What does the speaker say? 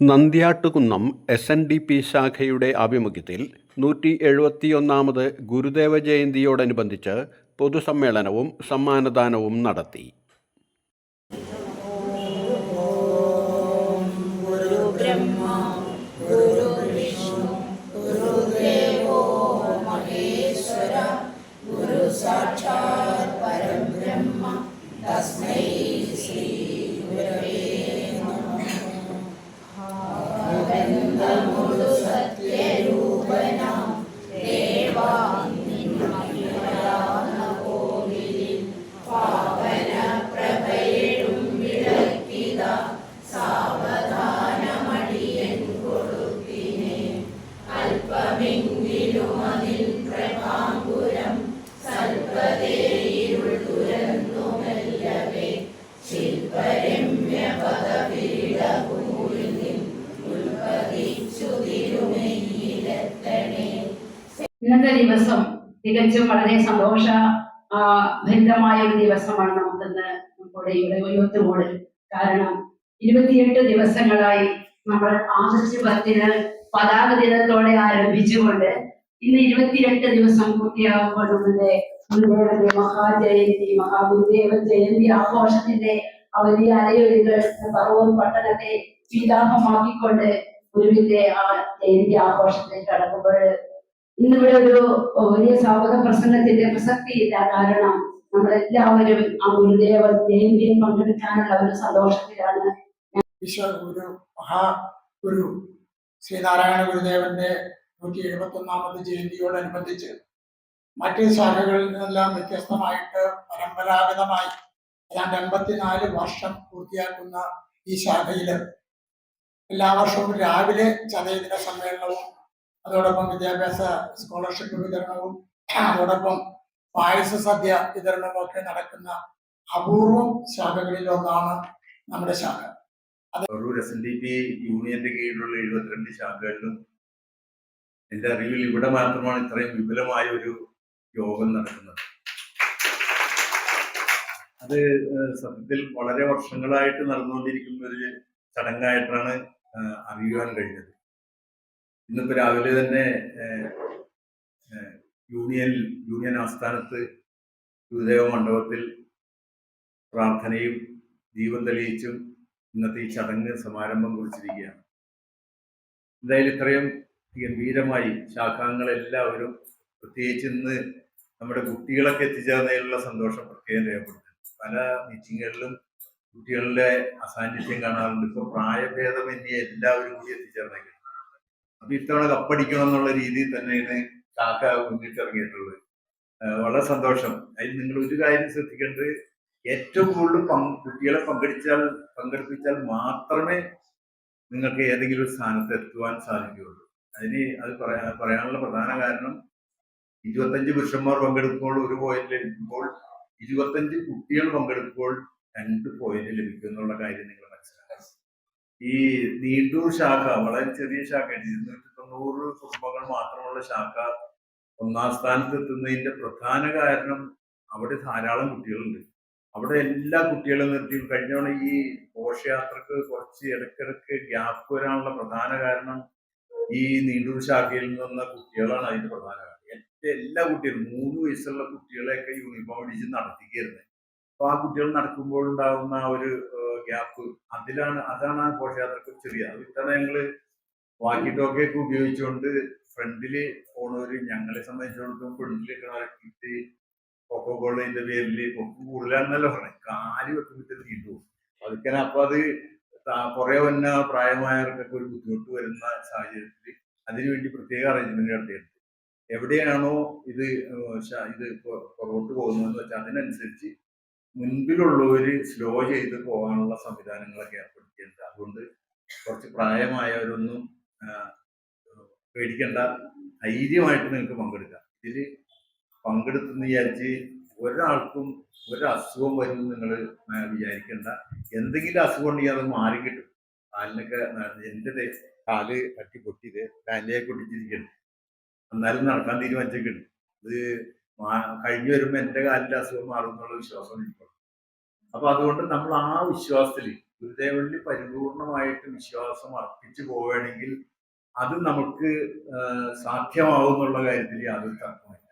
Nandyattukunnam S N D P ശാഖയുടെ ആഭിമുഖ്യത്തിൽ നൂറ്റി എഴുപത്തിയൊന്നാമത് ഗുരുദേവ ജയന്തിയോടനുബന്ധിച്ച് പൊതുസമ്മേളനവും സമ്മാനദാനവും നടത്തി. Oh, ഇന്നത്തെ ദിവസം തികച്ചും വളരെ സന്തോഷ ഭരിതമായ ഒരു ദിവസമാണ് നമുക്കിന്ന് നമ്മുടെ ഇവിടെ ഒയ്യത്തുമോട് കാരണം ഇരുപത്തിയെട്ട് ദിവസങ്ങളായി നമ്മൾ ആഗസ്റ്റ് പത്തിന് പതാക ദിനത്തോടെ ആരംഭിച്ചുകൊണ്ട് ഇന്ന് ഇരുപത്തിയെട്ട് ദിവസം പൂർത്തിയാകുമ്പോൾ നമ്മുടെ ഗുരുദേവന്റെ മഹാജയന്തി മഹാഗുരുദേവ ജയന്തി ആഘോഷത്തിന്റെ അവധി അലയൊലികൾ പറവൂർ പട്ടണത്തെ പീതാഹമാക്കിക്കൊണ്ട് ഗുരുവിന്റെ ആ ജയന്തി ആഘോഷത്തിലേക്ക് കടക്കുമ്പോൾ ഇന്നിവിടെ ഒരു വലിയ സ്വാഗത പ്രസംഗത്തിന്റെ പ്രസക്തിയില്ല കാരണം നമ്മളെല്ലാവരും ആ ഗുരുദേവ ജയന്തിയിൽ പങ്കെടുക്കാനുള്ള ഒരു സന്തോഷത്തിലാണ് മഹാഗുരു ശ്രീനാരായണ ഗുരുദേവന്റെ നൂറ്റി എഴുപത്തി ഒന്നാമത് ജയന്തിയോടനുബന്ധിച്ച് മറ്റ് ശാഖകളിൽ നിന്നെല്ലാം വ്യത്യസ്തമായിട്ട് പരമ്പരാഗതമായി ഏതാണ്ട് എൺപത്തിനാല് വർഷം പൂർത്തിയാക്കുന്ന ഈ ശാഖയിൽ എല്ലാ വർഷവും രാവിലെ ചതയദിന സമ്മേളനവും അതോടൊപ്പം വിദ്യാഭ്യാസ സ്കോളർഷിപ്പ് വിതരണവും അതോടൊപ്പം പായസ സദ്യ വിതരണവും ഒക്കെ നടക്കുന്ന അപൂർവം ശാഖകളിൽ ഒന്നാണ് നമ്മുടെ ശാഖ. എസ് എൻ ഡി പി യൂണിയന്റെ കീഴിലുള്ള എഴുപത്തിരണ്ട് ശാഖകളിലും എന്റെ അറിവിൽ ഇവിടെ മാത്രമാണ് ഇത്രയും വിപുലമായ ഒരു യോഗം നടക്കുന്നത്. അത് സത്യത്തിൽ വളരെ വർഷങ്ങളായിട്ട് നടന്നുകൊണ്ടിരിക്കുന്ന ഒരു ചടങ്ങായിട്ടാണ് അറിയുവാൻ കഴിഞ്ഞത്. ഇന്നിപ്പോ രാവിലെ തന്നെ യൂണിയൻ യൂണിയൻ ആസ്ഥാനത്ത് ഗുരുദേവ മണ്ഡപത്തിൽ പ്രാർത്ഥനയും ദീപം തെളിയിച്ചും ഇന്നത്തെ ഈ ചടങ്ങ് സമാരംഭം കുറിച്ചിരിക്കുകയാണ്. എന്തായാലും ഇത്രയും ഗംഭീരമായി ശാഖാംഗങ്ങളെല്ലാവരും പ്രത്യേകിച്ച് ഇന്ന് നമ്മുടെ കുട്ടികളൊക്കെ എത്തിച്ചേർന്നതിലുള്ള സന്തോഷം പ്രത്യേകം രേഖപ്പെടുത്തുന്നു. പല മീറ്റിങ്ങുകളിലും കുട്ടികളുടെ അസാന്നിധ്യം കാണാറുണ്ട്. ഇപ്പൊ പ്രായഭേദമന്യേ എല്ലാവരും കൂടി എത്തിച്ചേർന്നേക്കുന്നത് അപ്പൊ ഇത്തവണ കപ്പടിക്കണം എന്നുള്ള രീതിയിൽ തന്നെയാണ് കാക്ക മുന്നിട്ടിറങ്ങിയിട്ടുള്ളത്. വളരെ സന്തോഷം. അതിൽ നിങ്ങൾ ഒരു കാര്യം ശ്രദ്ധിക്കേണ്ടത് ഏറ്റവും കൂടുതൽ കുട്ടികളെ പങ്കെടുത്താൽ പങ്കെടുപ്പിച്ചാൽ മാത്രമേ നിങ്ങൾക്ക് ഏതെങ്കിലും ഒരു സ്ഥാനത്ത് എത്തുവാൻ സാധിക്കുകയുള്ളൂ. അതിന് അത് പറയാ പറയാനുള്ള പ്രധാന കാരണം ഇരുപത്തഞ്ച് പുരുഷന്മാർ പങ്കെടുക്കുമ്പോൾ ഒരു പോയിന്റ് ലഭിക്കുമ്പോൾ ഇരുപത്തഞ്ച് കുട്ടികൾ പങ്കെടുക്കുമ്പോൾ രണ്ട് പോയിന്റ് ലഭിക്കും എന്നുള്ള കാര്യം നിങ്ങൾ മനസ്സിലാക്കണം. ഈ നീണ്ടൂർ ശാഖ വളരെ ചെറിയ ശാഖ ഇരുന്നൂറ്റി തൊണ്ണൂറ് കുടുംബങ്ങൾ മാത്രമുള്ള ശാഖ ഒന്നാം സ്ഥാനത്ത് എത്തുന്നതിന്റെ പ്രധാന കാരണം അവിടെ ധാരാളം കുട്ടികളുണ്ട്. അവിടെ എല്ലാ കുട്ടികളും നിർത്തി. കഴിഞ്ഞ തവണ ഈ ഘോഷയാത്രക്ക് കുറച്ച് ഇടക്കിടക്ക് ഗ്യാപ്പ് വരാനുള്ള പ്രധാന കാരണം ഈ നീണ്ടൂർ ശാഖയിൽ നിന്ന് കുട്ടികളാണ് അതിന്റെ പ്രധാന കാരണം. എല്ലാ കുട്ടികളും മൂന്ന് വയസ്സുള്ള കുട്ടികളെയൊക്കെ യൂണിഫോം അടിച്ച് നടത്തിക്കായിരുന്നു അപ്പൊ ആ കുട്ടികൾ നടക്കുമ്പോൾ ഉണ്ടാകുന്ന ഒരു ഗ്യാപ്പ് അതിലാണ് അതാണ് ആ ഘോഷയാത്രക്ക് ചെറിയ അത് ഇത്തവണ ഞങ്ങൾ വാക്കി ടോക്കിയൊക്കെ ഉപയോഗിച്ചുകൊണ്ട് ഫ്രണ്ടിൽ പോണവര് ഞങ്ങളെ സംബന്ധിച്ചിടത്തോളം ഫ്രണ്ടിൽ കിണറക്കിയിട്ട് കൊക്കോ കോളേജിന്റെ പേരിൽ കൊക്ക് കൂടുതലാണെന്നല്ല പറഞ്ഞത് കാൽ വെക്കുമ്പോഴത്തെ തീണ്ടു അതൊക്കെ അപ്പൊ അത് കുറെ വന്ന പ്രായമായവർക്കൊക്കെ ഒരു ബുദ്ധിമുട്ട് വരുന്ന സാഹചര്യത്തിൽ അതിനുവേണ്ടി പ്രത്യേക അറേഞ്ച്മെന്റ് നടത്തിയിട്ടുണ്ട്. എവിടെയാണോ ഇത് ഇത് പുറകോട്ട് പോകുന്നതെന്ന് വെച്ചാൽ അതിനനുസരിച്ച് മുൻപിലുള്ളവര് സ്ലോ ചെയ്ത് പോകാനുള്ള സംവിധാനങ്ങളൊക്കെ ഏർപ്പെടുത്തിയിട്ടുണ്ട്. അതുകൊണ്ട് കുറച്ച് പ്രായമായവരൊന്നും പേടിക്കേണ്ട. ധൈര്യമായിട്ട് നിങ്ങൾക്ക് പങ്കെടുക്കാം. ഇതിൽ പങ്കെടുത്തെന്ന് വിചാരിച്ച് ഒരാൾക്കും ഒരു അസുഖം വരും നിങ്ങൾ വിചാരിക്കേണ്ട. എന്തെങ്കിലും അസുഖം ഉണ്ടെങ്കിൽ അത് മാറിക്കിട്ടും കാലിനൊക്കെ ന- എന്റെ കാൽ തട്ടി പൊട്ടിയത് കാലിലേക്ക് പൊട്ടിച്ചിരിക്കണം എന്നാലും നടക്കാൻ തീരുമാനിച്ചേക്കണം. മാ- കഴിഞ്ഞു വരുമ്പോൾ എന്റെ കാലിന്റെ അസുഖം മാറും എന്നുള്ള വിശ്വാസം എനിക്കുണ്ട്. അപ്പൊ അതുകൊണ്ട് നമ്മൾ ആ വിശ്വാസത്തിൽ ഗുരുദേവനിൽ പരിപൂർണമായിട്ട് വിശ്വാസം അർപ്പിച്ചു പോവുകയാണെങ്കിൽ അത് നമുക്ക് സാധ്യമാവുന്നുള്ള കാര്യത്തിൽ യാതൊരു തർക്കമില്ല